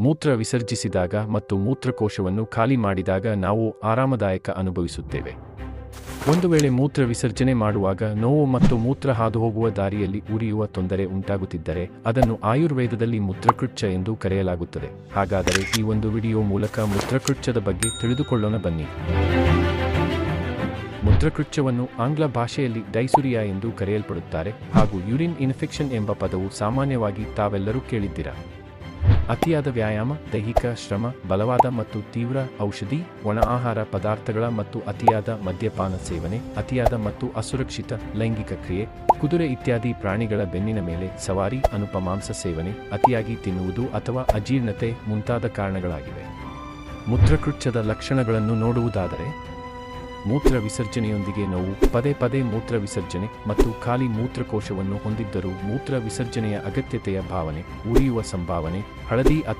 ಮೂತ್ರ ವಿಸರ್ಜಿಸಿದಾಗ ಮತ್ತು ಮೂತ್ರಕೋಶವನ್ನು ಖಾಲಿ ಮಾಡಿದಾಗ ನಾವು ಆರಾಮದಾಯಕ ಅನುಭವಿಸುತ್ತೇವೆ. ಒಂದು ವೇಳೆ ಮೂತ್ರ ವಿಸರ್ಜನೆ ಮಾಡುವಾಗ ನೋವು ಮತ್ತು ಮೂತ್ರ ಹಾದುಹೋಗುವ ದಾರಿಯಲ್ಲಿ ಉರಿಯುವ ತೊಂದರೆ ಉಂಟಾಗುತ್ತಿದ್ದರೆ ಅದನ್ನು ಆಯುರ್ವೇದದಲ್ಲಿ ಮೂತ್ರಕೃಚ್ಛ ಎಂದು ಕರೆಯಲಾಗುತ್ತದೆ. ಹಾಗಾದರೆ ಈ ಒಂದು ವಿಡಿಯೋ ಮೂಲಕ ಮೂತ್ರಕೃಚ್ಛದ ಬಗ್ಗೆ ತಿಳಿದುಕೊಳ್ಳೋಣ ಬನ್ನಿ. ಮೂತ್ರಕೃಚ್ಛವನ್ನು ಆಂಗ್ಲ ಭಾಷೆಯಲ್ಲಿ ಡೈಸುರಿಯಾ ಎಂದು ಕರೆಯಲ್ಪಡುತ್ತಾರೆ ಹಾಗೂ ಯುರಿನ್ ಇನ್ಫೆಕ್ಷನ್ ಎಂಬ ಪದವು ಸಾಮಾನ್ಯವಾಗಿ ತಾವೆಲ್ಲರೂ ಕೇಳಿದ್ದೀರಾ? ಅತಿಯಾದ ವ್ಯಾಯಾಮ, ದೈಹಿಕ ಶ್ರಮ, ಬಲವಾದ ಮತ್ತು ತೀವ್ರ ಔಷಧಿ, ಒಣ ಆಹಾರ ಪದಾರ್ಥಗಳ ಮತ್ತು ಅತಿಯಾದ ಮದ್ಯಪಾನ ಸೇವನೆ, ಅತಿಯಾದ ಮತ್ತು ಅಸುರಕ್ಷಿತ ಲೈಂಗಿಕ ಕ್ರಿಯೆ, ಕುದುರೆ ಇತ್ಯಾದಿ ಪ್ರಾಣಿಗಳ ಬೆನ್ನಿನ ಮೇಲೆ ಸವಾರಿ ಅನುಪಮಾಂಸ ಸೇವನೆ, ಅತಿಯಾಗಿ ತಿನ್ನುವುದು ಅಥವಾ ಅಜೀರ್ಣತೆ ಮುಂತಾದ ಕಾರಣಗಳಾಗಿವೆ. ಮೂತ್ರಕೃಚ್ಛದ ಲಕ್ಷಣಗಳನ್ನು ನೋಡುವುದಾದರೆ ಮೂತ್ರ ವಿಸರ್ಜನೆಯೊಂದಿಗೆ ನೋವು ಪದೇ ಪದೇ ಮೂತ್ರ ವಿಸರ್ಜನೆ ಮತ್ತು ಖಾಲಿ ಮೂತ್ರಕೋಶವನ್ನು ಹೊಂದಿದ್ದರೂ ಮೂತ್ರ ವಿಸರ್ಜನೆಯ ಅಗತ್ಯತೆಯ ಭಾವನೆ, ಉರಿಯುವ ಸಂಭಾವನೆ, ಹಳದಿ